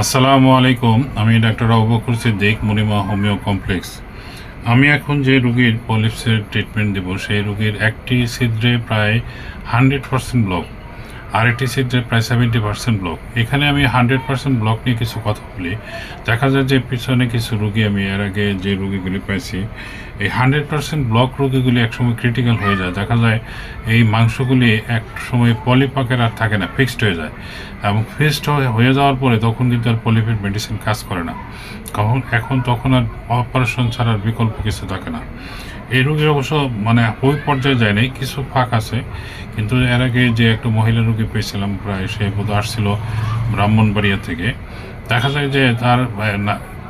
আসসালামু আলাইকুম, আমি doctor Abubakar Siddique Monima homeo complex. আমি এখন যে রুগীর পলিপসের ট্রিটমেন্ট দেব, সেই রুগীর একটি ছিদ্রে প্রায় হান্ড্রেড পার্সেন্ট ব্লক ছিদ্রে প্রায় সেভেন্টি পার্সেন্ট ব্লক এখানে আমি হান্ড্রেড পার্সেন্ট ব্লক নিয়ে কিছু কথা বলি। দেখা যায় যে পিছনে কিছু রুগী, আমি এর আগে যে রুগীগুলি পাইছি, এই হান্ড্রেড পার্সেন্ট ব্লক রোগীগুলি একসময় ক্রিটিক্যাল হয়ে যায়। দেখা যায় এই মাংসগুলি এক সময় পলিপাকের আর থাকে না ফিক্সড হয়ে যায়। এবং ফিক্সড হয়ে যাওয়ার পরে তখন কিন্তু আর পলিফিড মেডিসিন কাজ করে না। তখন এখন তখন আর অপারেশন ছাড়ার বিকল্প কিছু থাকে না। এই রোগীর অবশ্য মানে ওই পর্যায়ে যায় নাই, কিছু ফাঁক আছে। কিন্তু এর আগে যে একটা মহিলা রোগী পেয়েছিলাম, প্রায় সে বোধ আসছিল ব্রাহ্মণবাড়িয়া থেকে। দেখা যায় যে তার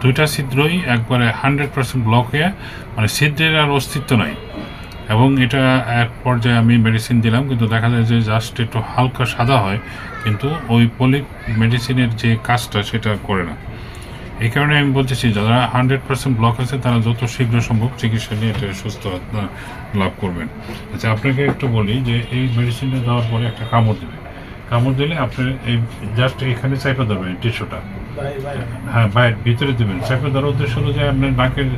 দুইটা ছিদ্রই একবারে হান্ড্রেড পার্সেন্ট ব্লক হয়ে মানে ছিদ্রের আর অস্তিত্ব নাই। এবং এটা এক পর্যায়ে আমি মেডিসিন দিলাম, কিন্তু দেখা যায় যে জাস্ট একটু হালকা সাদা হয়, কিন্তু ওই পলি মেডিসিনের যে কাজটা, সেটা করে না। এই কারণে আমি বলতেছি, যারা হান্ড্রেড পার্সেন্ট ব্লক আছে তারা যত শীঘ্র সম্ভব চিকিৎসা নিয়ে এটা সুস্থ লাভ করবেন। আচ্ছা আপনাকে একটু বলি যে, এই মেডিসিনটা দেওয়ার পরে একটা কামড় দেবে। কামড় দিলে আপনি এই জাস্ট এখানে চাইপে দেবেন টিস্যুটা। হ্যাঁ বাইরে, ভিতরে দেবেন। চাপে ধরার উদ্দেশ্য হলো যে, আপনার নাকের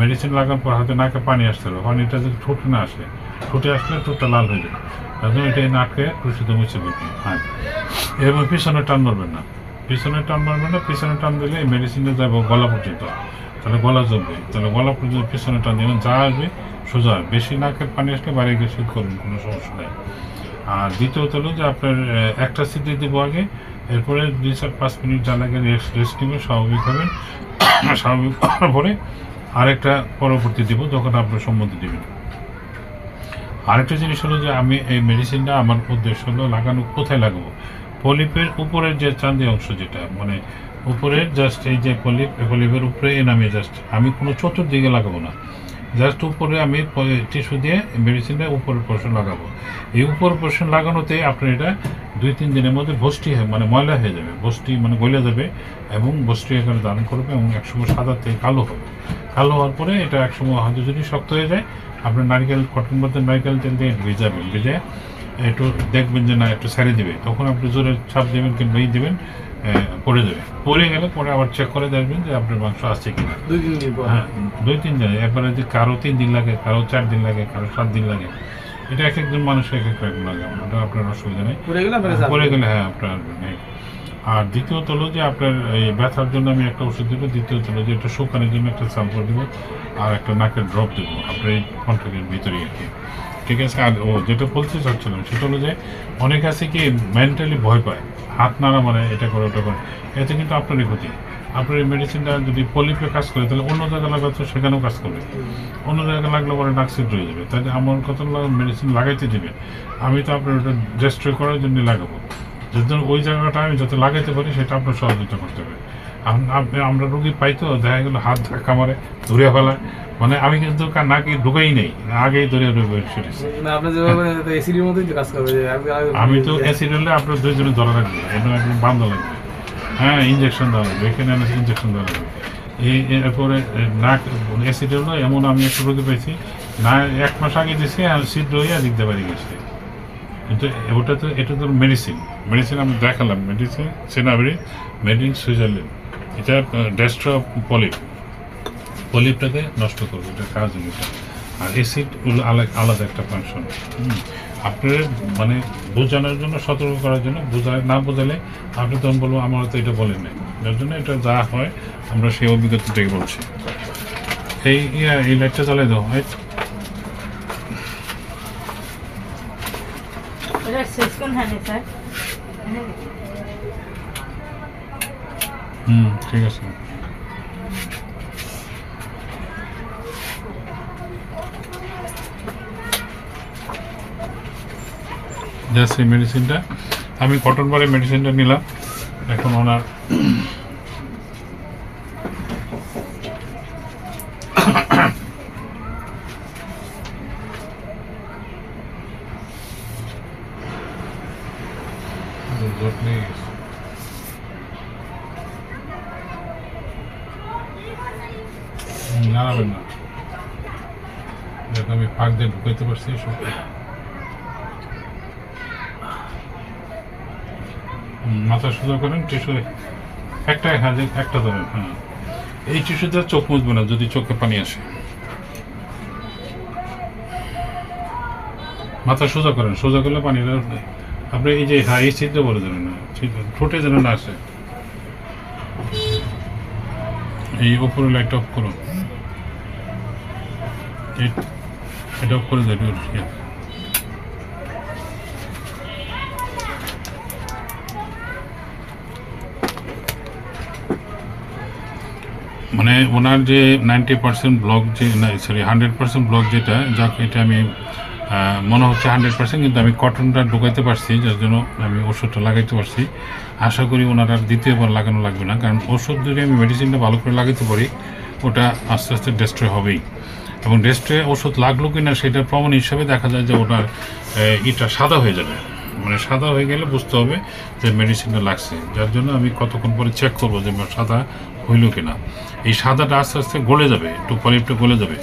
মেডিসিন লাগানোর পর হাতে নাকে পানি আসতে হবে। পানিটা যদি ঠোঁটে না আসে, ঠোঁটে আসলে ঠোঁটটা লাল হয়ে যাবে। তার জন্য এটা নাকে প্রসিদ্ধ মুছে দিবেন হ্যাঁ এবং পিছনে টান ধরবেন না। পিছনে টান মারবেন না পিছনে টান দিলে এই মেডিসিনটা যাব গলা পর্যন্ত। তাহলে গলা জমবে তাহলে গলা পর্যন্ত পিছনে টান দেবেন যা আসবে, সোজা। বেশি নাকের পানি আসলে বাইরে গিয়ে শীত করবেন কোনো সমস্যা নেই। আর দ্বিতীয়ত হলো যে আপনার একটা সিটি দিব আগে, এরপরে দুই চার পাঁচ মিনিট যা লাগে রেস্ট রেস্ট নেবেন, স্বাভাবিক হবেন। স্বাভাবিক হওয়ার পরে আরেকটা পরবর্তী দিব, যখন আপনার সম্মতি দেবেন। আরেকটা জিনিস হলো যে আমি এই মেডিসিনটা আমার উদ্দেশ্য হলো লাগানো কোথায় লাগাবো। পলিপের উপরের যে চাঁদি অংশ যেটা মানে উপরের জাস্ট এই যে পলিপ পলিপের উপরে এ নামে জাস্ট আমি কোনো চতুর্দিকে লাগাবো না। জাস্ট উপরে আমি টিস্যু দিয়ে মেডিসিনটা উপরের পোর্শন লাগাবো। এই উপর পোর্শন লাগানোতে আপনার এটা দুই, তিন দিনের মধ্যে বষ্টি হয় মানে ময়লা হয়ে যাবে। বষ্টি মানে গলে যাবে এবং বষ্টি এখানে ধারণ করবে এবং একসময় সাদা থেকে কালো হবে। কালো হওয়ার পরে এটা একসময় হয়তো যদি শক্ত হয়ে যায়, আপনার নারকেল, কটন মধ্যে নারকেল তেল দিয়ে ভেজাবেন ভেজে একটু দেখবেন যে না একটু ছেড়ে দেবে। তখন আপনি জোরে ছাপ দেবেন কিংবা ই দেবেন পড়ে যাবে। পড়ে গেলে পরে আবার চেক করে দেখবেন যে আপনার মাংস আসছে কিনা। দুই তিন দিন হ্যাঁ দুই তিন দিন। একবারে যদি কারও তিন দিন লাগে কারও চার দিন লাগে কারও সাত দিন লাগে এটা এক একজন মানুষের এক এক রকম লাগে। ওটা আপনার অসুবিধা নেই। পরে গেলে পরে গেলে হ্যাঁ আপনার আর দ্বিতীয়ত হলো যে আপনার এই ব্যথার জন্য আমি একটা ওষুধ দেবো। দ্বিতীয়ত হলো যে একটা শুকানোর জন্য একটা সালফার দেবো আর একটা নাকের ড্রপ দেবো। আপনার এই কন্ট্রাক্টের ভিতরেই আর কি। ঠিক আছে? আর ও যেটা বলতে চাচ্ছিলাম সেটা হলো যে, অনেক আছে কি মেন্টালি ভয় পায়। হাত নাড়া মানে এটা করে, ওটা করে। এতে কিন্তু আপনারই ক্ষতি। আপনার এই মেডিসিনটা যদি পলিপে কাজ করে, তাহলে অন্য জায়গায় লাগাতে সেখানেও কাজ করবে। অন্য জায়গায় লাগলে পরে নাকসিড রয়ে যাবে। তাহলে আমার কত মেডিসিন লাগাইতে দিবেন আমি তো আপনার ওটা ডেস্ট্রয় করার জন্য লাগাবো। যদি ওই জায়গাটা আমি যাতে লাগাইতে পারি, সেটা আপনার সহযোগিতা করতে হবে। আমরা রুগী পাই তো দেখা গেলো হাত ধাক্কা মারে ধরে ফেলায়। মানে আমি কিন্তু কা- নাকি ঢুকেই নেই আগেই ধরে রুগী সেরেছি না আপনি যেভাবে এসিডির মতোই তো কাজ আমি- তো অ্যাসিড হলে আপনার দুইজনে ধরা লাগবে এটা একদম বান্ধা লাগবে। হ্যাঁ ইঞ্জেকশন দেওয়া লাগবে এখানে ইঞ্জেকশন দেওয়া লাগবে। এই এরপরে নাক অ্যাসিড হলো এমন আমি একটা রোগী পেয়েছি না এক মাস আগে দিয়েছি আর সিদ্ধ হয়ে দিতে পারি গেছে। কিন্তু ওটা তো এটা তো মেডিসিন মেডিসিন আমি দেখালাম মেডিসিন সেনাবেরি মেড ইন সুইজারল্যান্ড এটা ডেস্ট্রা পলিপ পলিপটাকে নষ্ট করবে, এটা কাজ এটা। আর অ্যাসিড আলাদা একটা ফাংশন আপনার মানে বোঝানোর জন্য, সতর্ক করার জন্য বোঝায় না বোঝালে আপনি তখন বলব, আমার তো এটা বলেন নাই। যার জন্য এটা যা হয়, আমরা সেই অভিজ্ঞতা থেকে বলছি। এই, ইয়া, এই লাইটটা চালিয়ে দাও right? ওটা শেষ কোন হানে, স্যার? হুম ঠিক আছে জাস্ট মেডিসিনটা আমি কটন বারে মেডিসিনটা নিলাম এখন ওনার জট লেগে গেছে। হুম, নাড়াবেন না। যাতে আমি ফাঁক দিয়ে ঢুকাইতে পারছি, সব মাথা সোজা করেন, টিস্যু একটা হাতে, একটা ধরেন হ্যাঁ। এই টিস্যুতে চোখ মুছবে না, যদি চোখে পানি আসে। মাথা সোজা করেন, সোজা করলে পানিটা আপনি এই যে হ্যাঁ এই চিত্রে বলে দেবেন না ঠোঁটে যেন না আসে। এই উপরে লাইট অফ করুন। এই- এটা অফ করে দেবে মানে ওনার যে নাইনটি পার্সেন্ট ব্লক যে সরি হান্ড্রেড পার্সেন্ট ব্লক যেটা, যাক, এটা আমি মনে হচ্ছে হান্ড্রেড পার্সেন্ট কিন্তু আমি কটনটা ঢুকাইতে পারছি, যার জন্য আমি ওষুধটা লাগাইতে পারছি। আশা করি ওনার আর দ্বিতীয়বার লাগানো লাগবে না, কারণ ওষুধ যদি আমি মেডিসিনটা ভালো করে লাগাইতে পারি, ওটা আস্তে আস্তে ডেস্ট্রয় হবেই। এবং ডেস্ট্রয়ে ওষুধ লাগল কিনা সেটা প্রমাণ হিসাবে দেখা যায় যে ওটার ইটা সাদা হয়ে যাবে। মানে সাদা হয়ে গেলে বুঝতে হবে যে মেডিসিনটা লাগছে। যার জন্য আমি কতক্ষণ পরে চেক করব যে সাদা হইল কিনা। এই সাদাটা আস্তে আস্তে গলে যাবে, একটু পরে একটু গলে যাবে।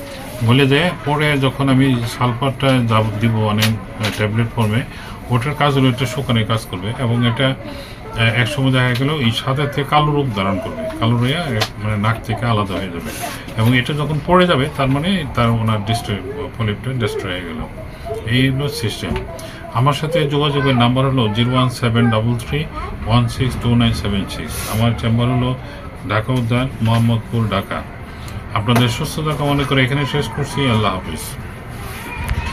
গলে যায়, পরে যখন আমি সালফারটা যাব দিব মানে ট্যাবলেট ফর্মে ওটার কাজ হলো এটা শুকানে কাজ করবে এবং এটা এক সময় দেখা গেল, এই সাদা থেকে কালো রূপ ধারণ করবে। কালো রয়ে মানে নাক থেকে আলাদা হয়ে যাবে। এবং এটা যখন পড়ে যাবে, তার মানে তার ওনার ডিস্ট্রয় পলিপটা ডিস্ট্রয় হয়ে গেল। এই হলো সিস্টেম আমার সাথে যোগাযোগের নাম্বার হলো zero one seven double three one six two nine seven six আমার চেম্বার হলো ঢাকা উদ্যান, মোহাম্মদপুর, ঢাকা। আপনাদের সুস্থতা কামনা করে এখানে শেষ করছি। আল্লাহ হাফিজ।